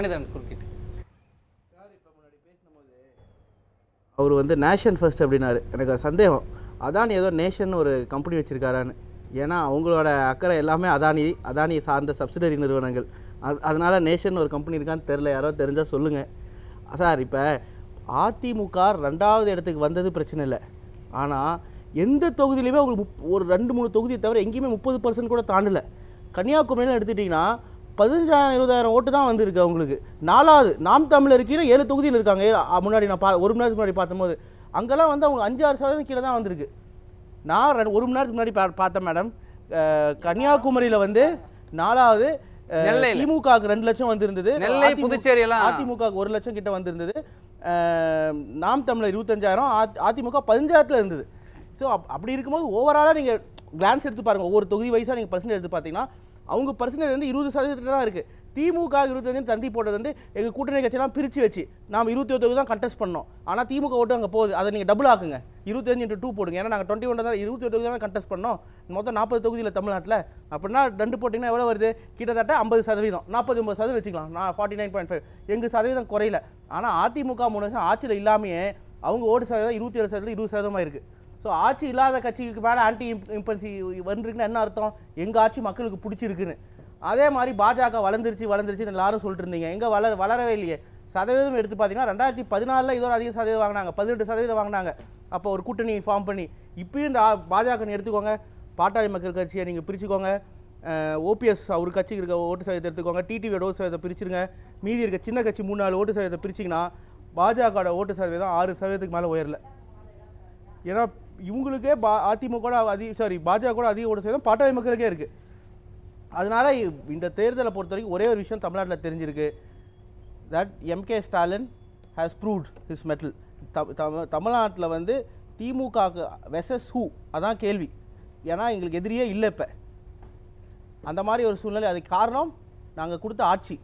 மனிதன் குறுக்கிட்டு. அவர் வந்து நேஷன் ஃபர்ஸ்ட் அப்படின்னாரு. எனக்கு ஒரு சந்தேகம். அதானி ஏதோ நேஷன் ஒரு கம்பெனி வச்சுருக்காரான்னு. ஏன்னா அவங்களோட அக்கறை எல்லாமே அதானி அதானி சார்ந்த சப்சிடரி நிறுவனங்கள். அது அதனால் நேஷன் ஒரு கம்பெனி இருக்கான்னு தெரில யாரோ தெரிஞ்சால் சொல்லுங்கள் சார் இப்போ அதிமுக ரெண்டாவது இடத்துக்கு வந்தது பிரச்சனை இல்லை. ஆனால் எந்த தொகுதியிலையுமே அவங்களுக்கு முப் ஒரு ரெண்டு மூணு தொகுதியை தவிர எங்கேயுமே முப்பது பர்சன்ட் கூட தாண்டல. கன்னியாகுமரியில் எடுத்துட்டிங்கன்னா பதினஞ்சாயிரம் இருபதாயிரம் ஓட்டு தான் வந்திருக்கு அவங்களுக்கு. நாலாவது நாம் தமிழர் கீழே ஏழு தொகுதியில் இருக்காங்க. முன்னாடி நான் பா ஒரு மணி நேரத்துக்கு முன்னாடி பார்த்தபோது அங்கெல்லாம் வந்து அவங்க அஞ்சாறு சதவீதம் கீழே தான் வந்திருக்கு. நான் ஒரு மணி நேரத்துக்கு முன்னாடி பா பார்த்தேன் மேடம். கன்னியாகுமரியில் வந்து நாலாவது. திமுகவுக்கு ரெண்டு லட்சம் வந்திருந்தது. நெல்லை புதுச்சேரி எல்லாம் அதிமுகவுக்கு ஒரு லட்சம் கிட்ட வந்திருந்தது. நாம் தமிழர் இருபத்தஞ்சாயிரம் அதிமுக பதினஞ்சாயிரத்தில் இருந்தது. ஸோ அப் அப்படி இருக்கும்போது ஓவராலாக நீங்கள் கிளான்ஸ் எடுத்து பாருங்கள் ஒவ்வொரு தொகுதி வைஸாக நீங்கள் பர்சன்டேஜ் எடுத்து பார்த்தீங்கன்னா அவங்க பர்சன்டேஜ் வந்து இருபது சதவீதத்தில் தான் இருக்குது திமுக இருபத்தஞ்சு தந்தி போட்டது வந்து எங்கள் கூட்டணி கட்சியெல்லாம் பிரித்து வச்சு நாம் இருபத்தி ஒரு தான் கண்டெஸ்ட் பண்ணோம். ஆனால் திமுக ஓட்டு அங்கே போகுது. அதை நீங்கள் டபுள் ஆக்குங்க. இருபத்தஞ்சு இன்ட்டு டூ போடுங்க. ஏன்னா நாங்கள் டுவெண்ட்டி ஒன் தான் இருபத்தி ஒரு தான் கண்டெஸ்ட் பண்ணோம். மொத்தம் நாற்பது தொகுதியில் தமிழ்நாட்டில். அப்படின்னா ரெண்டு போட்டிங்கன்னா எவ்வளோ வருது? கிட்டத்தட்ட ஐம்பது சதவீதம். நாற்பது ஒம்பது சதவீதம் வச்சுக்கலாம். நான் ஃபார்ட்டி நைன் பாயிண்ட் ஃபைவ் எங்கள் சதவீதம் குறையல. ஆனால் அதிமுக மூணு வருஷம் ஆட்சியில் இல்லாமையே அவங்க ஓட்டு சதவீதம் இருபத்தி ஏழு சதவீதம் இருபது சதவீதமாக இருக்குது ஸோ ஆட்சி இல்லாத கட்சிக்கு மேலே ஆன்டி இம்பன்சி வந்துருக்குன்னு என்ன அர்த்தம்? எங்கள் ஆட்சி மக்களுக்கு பிடிச்சிருக்குன்னு. அதே மாதிரி பாஜக வளர்ந்துருச்சு வளர்ந்துருச்சுன்னு எல்லாரும் சொல்லிட்டு இருந்தீங்க எங்கே வளர வளரவே இல்லையே. சதவீதம் எடுத்து பார்த்தீங்கன்னா ரெண்டாயிரத்தி பதினாலில் இதோட அதிக சதவீதம் வாங்கினாங்க. பதினெட்டு சதவீதம் வாங்கினாங்க. அப்போ ஒரு கூட்டணி ஃபார்ம் பண்ணி. இப்பயும் இந்த பாஜக எடுத்துக்கோங்க. பாட்டாளி மக்கள் கட்சியை நீங்கள் பிரிச்சுக்கோங்க. ஓபிஎஸ் அவர் கட்சிக்கு இருக்க ஓட்டு சதவீதத்தை எடுத்துக்கோங்க. டிடிவியோட ஓட்டு சதவீதத்தை பிரிச்சுருங்க. மீதி இருக்க சின்ன கட்சி மூணு நாலு ஓட்டு சதவீதத்தை பிரிச்சிங்கன்னா பாஜகவோட ஓட்டு சதவீதம் ஆறு சதவீதத்துக்கு மேலே உயரல. ஏன்னா இவங்களுக்கே பா அதிமுக அதிக சாரி பாஜக அதிக ஓட்டு சேதம் பாட்டாளி மக்களுக்கே இருக்குது அதனால இந்த தேர்தலை பொறுத்த வரைக்கும் ஒரே ஒரு விஷயம் தமிழ்நாட்டில் தெரிஞ்சிருக்கு. That MK Stalin has proved his mettle தமிழ்நாட்டில் வந்து திமுகக்கு வெசஸ் ஹூ அதான் கேள்வி. ஏன்னா எங்களுக்கு எதிரியே இல்லை இப்போ. அந்த மாதிரி ஒரு சூழ்நிலை அதுக்கு காரணம் நாங்கள் கொடுத்த ஆட்சி.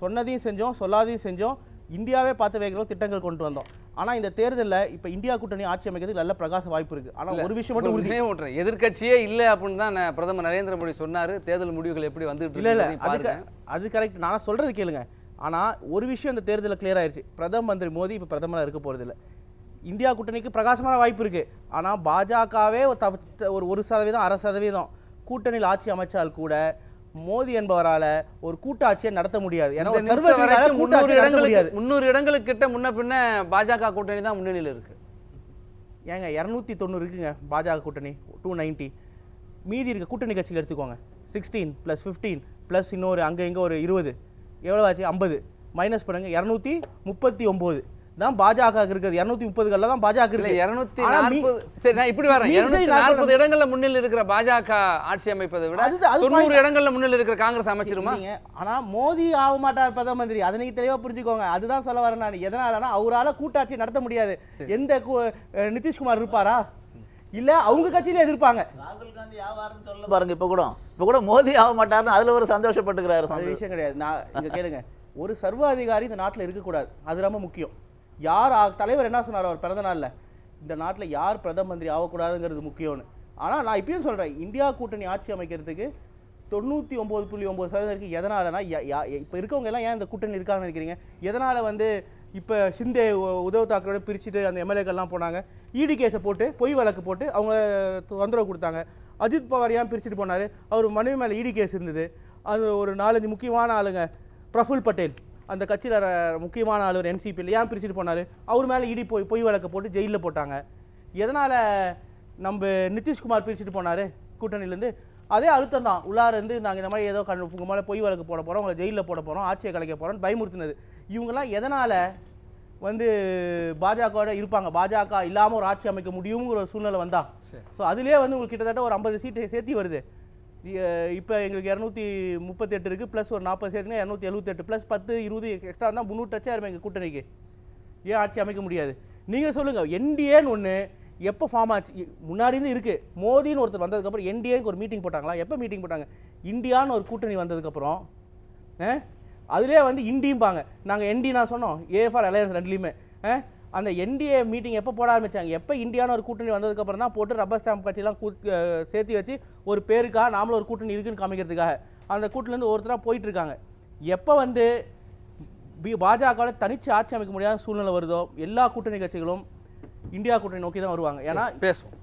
சொன்னதையும் செஞ்சோம் சொல்லாதையும் செஞ்சோம். இந்தியாவே பார்த்து வைக்கிற திட்டங்கள் கொண்டு வந்தோம். ஆனால் இந்த தேர்தலில் இப்போ இந்தியா கூட்டணி ஆட்சி அமைக்கிறதுக்கு நல்ல பிரகாச வாய்ப்பு இருக்குது ஆனால் ஒரு விஷயம் மட்டும் உறுதி உடனே விட்டுறேன் எதிர்க்கட்சியே இல்லை அப்படின்னு தான் பிரதமர் நரேந்திர மோடி சொன்னாரு. தேர்தல் முடிவுகள் எப்படி வந்துட்டு இல்ல அதுக்கு. அது கரெக்ட் நான் சொல்றது கேளுங்க. ஆனா ஒரு விஷயம் இந்த தேர்தலில் கிளியர் ஆயிருச்சு. பிரதம மந்திரி மோடி இப்போ பிரதமரா இருக்க போறது இல்ல. இந்தியா கூட்டணிக்கு பிரகாசமான வாய்ப்பு இருக்கு. ஆனா பாஜகவே ஒரு ஒரு சதவீதம் அரை சதவீதம் கூட்டணியில் ஆட்சி அமைச்சால் கூட மோடி என்பவரால ஒரு கூட்டாட்சியை நடத்த முடியாது. ஏன்னா கூட்டாட்சி நடத்த இடங்களுக்கு முடியாது. முந்நூறு இடங்களுக்கு கிட்ட முன்ன பின்ன பாஜக கூட்டணி தான் முன்னணியில் இருக்கு. ஏங்க இரநூத்தி தொண்ணூறு இருக்குங்க பாஜக கூட்டணி டூ நைன்ட்டி மீதி இருக்க கூட்டணி கட்சியில் எடுத்துக்கோங்க. சிக்ஸ்டீன் ப்ளஸ் ஃபிஃப்டீன் ப்ளஸ் இன்னொரு அங்கே இங்கே ஒரு இருபது. எவ்வளோ ஆச்சு? ஐம்பது. மைனஸ் பண்ணுங்க இரநூத்தி முப்பத்தி ஒம்பது. தான் பாஜக இருக்குது. இரநூத்தி முப்பதுகளில் தான் பாஜக இருக்கு. இருநூத்தி சரி நான் இப்படி வரேன். மீதி இருநூத்தி நாற்பது இடங்கள்ல முன்னில் இருக்கிற பாஜக ஆட்சி அமைப்பதை விட தொண்ணூறு. இடங்கள்ல முன்னில் இருக்கிற காங்கிரஸ் அமைச்சிருமா. ஆனா மோடி ஆக மாட்டார் பிரதம மந்திரி அதை நீங்க தெளிவா புரிஞ்சுக்கோங்க. அதுதான் சொல்ல வரேன் நான். எதனாலனா அவரால கூட்டாட்சி நடத்த முடியாது. எந்த நிதிஷ்குமார் இருப்பாரா? இல்ல அவங்க கட்சியில எதிர்ப்பாங்க. ராகுல் காந்தி வியாபாரம் சொல்ல பாருங்க இப்ப கூட. இப்ப கூட மோதி ஆக மாட்டாருன்னு அதுல ஒரு சந்தோஷப்பட்டுக்கிறாரு அது சந்தோஷம். விஷயம் கிடையாது. நான் இங்க கேளுங்க. ஒரு சர்வ அதிகாரி இந்த நாட்டுல இருக்கக்கூடாது. அது ரொம்ப முக்கியம். யார் ஆ- தலைவர் என்ன சொன்னார் அவர் பிறந்த நாளில்? இந்த நாட்டில் யார் பிரதம மந்திரி ஆகக்கூடாதுங்கிறது முக்கியம்னு. ஆனால் நான் இப்பயும் சொல்கிறேன் இந்தியா கூட்டணி ஆட்சி அமைக்கிறதுக்கு தொண்ணூற்றி ஒம்பது புள்ளி ஒம்பது சதவீதம் இருக்குது எதனாலனா இப்போ இருக்கவங்க எல்லாம் ஏன் இந்த கூட்டணி இருக்காங்கன்னு நினைக்கிறீங்க? எதனால் வந்து இப்போ ஷிந்தே உ- தாக்கரோட பிரிச்சுட்டு அந்த எம்எல்ஏக்கள்லாம் போனாங்க? இடி கேஸை போட்டு பொய் வழக்கு போட்டு அவங்க தொந்தரவு கொடுத்தாங்க. அஜித் பவார் ஏன் பிரிச்சுட்டு போனார்? அவர் மனைவி மேலே இடி கேஸ் இருந்தது. அது ஒரு நாலஞ்சு முக்கியமான ஆளுங்க பிரஃபுல் பட்டேல். அந்த கட்சியில் முக்கியமான ஆள் ஒரு என்சிபியில் ஏன் பிரிச்சுட்டு போனார்? அவர் மேலே இடி பொய் பொய் வழக்கு போட்டு ஜெயிலில் போட்டாங்க. எதனால் நம்ம நிதிஷ்குமார் பிரிச்சுட்டு போனார் கூட்டணியிலேருந்து? அதே அழுத்தம் தான். உள்ளார இருந்து நாங்கள் இந்த மாதிரி ஏதோ கண் உங்கள் மேலே பொய் வழக்கு போட போகிறோம் உங்களை ஜெயிலில் போட போகிறோம் ஆட்சியை கலைக்க போகிறோம்னு பயமுறுத்தினது. இவங்கெல்லாம் எதனால் வந்து பாஜகவோட இருப்பாங்க? பாஜக இல்லாமல் ஒரு ஆட்சி அமைக்க முடியுங்கிற ஒரு சூழ்நிலை வந்தா. சரி. ஸோ அதுலேயே வந்து உங்களுக்கு கிட்டத்தட்ட ஒரு ஐம்பது சீட்டு சேர்த்தி வருது. இப்போ எங்களுக்கு இரநூத்தி முப்பத்தெட்டு இருக்குது ப்ளஸ் ஒரு நாற்பது சேர்த்துனா இரநூத்தி எழுபத்தெட்டு ப்ளஸ் பத்து இருபது எக்ஸ்ட்ரா இருந்தால் முந்நூறு டச்சாக இருப்பேன் எங்கள் கூட்டணிக்கு. ஏன் ஆட்சி அமைக்க முடியாது? நீங்கள் சொல்லுங்கள் என்டிஏன்னு ஒன்று எப்போ ஃபார்ம் ஆச்சு? முன்னாடி இருந்து இருக்குது மோடின்னு ஒருத்தர் வந்ததுக்கப்புறம் என்டிஏக்கு ஒரு மீட்டிங் போட்டாங்களா? எப்போ மீட்டிங் போட்டாங்க? இந்தியான்னு ஒரு கூட்டணி வந்ததுக்கப்புறம் அதுலேயே வந்து இண்டியும்பாங்க நாங்கள் என்டி நான் சொன்னோம் ஏஎஃப்ஆர் அலையன்ஸ் ரெண்டுலேயுமே ஆ அந்த என்டிஏ மீட்டிங் எப்போ போட ஆரம்பித்தாங்க எப்போ இந்தியான்னு ஒரு கூட்டணி வந்ததுக்கப்புறம் தான் போட்டு ரப்பர் ஸ்டாம்ப் கட்சியெல்லாம் கூ சேர்த்து வச்சு ஒரு பேருக்காக நாமளும் ஒரு கூட்டணி இருக்குன்னு காமிக்கிறதுக்காக. அந்த கூட்டிலேருந்து ஒருத்தராக போயிட்டுருக்காங்க. எப்போ வந்து பி பாஜகவில் தனிச்சு ஆட்சி அமைக்க முடியாத சூழ்நிலை வருதோ எல்லா கூட்டணி கட்சிகளும் இந்தியா கூட்டணி நோக்கி தான் வருவாங்க. ஏன்னா பேசுவோம்.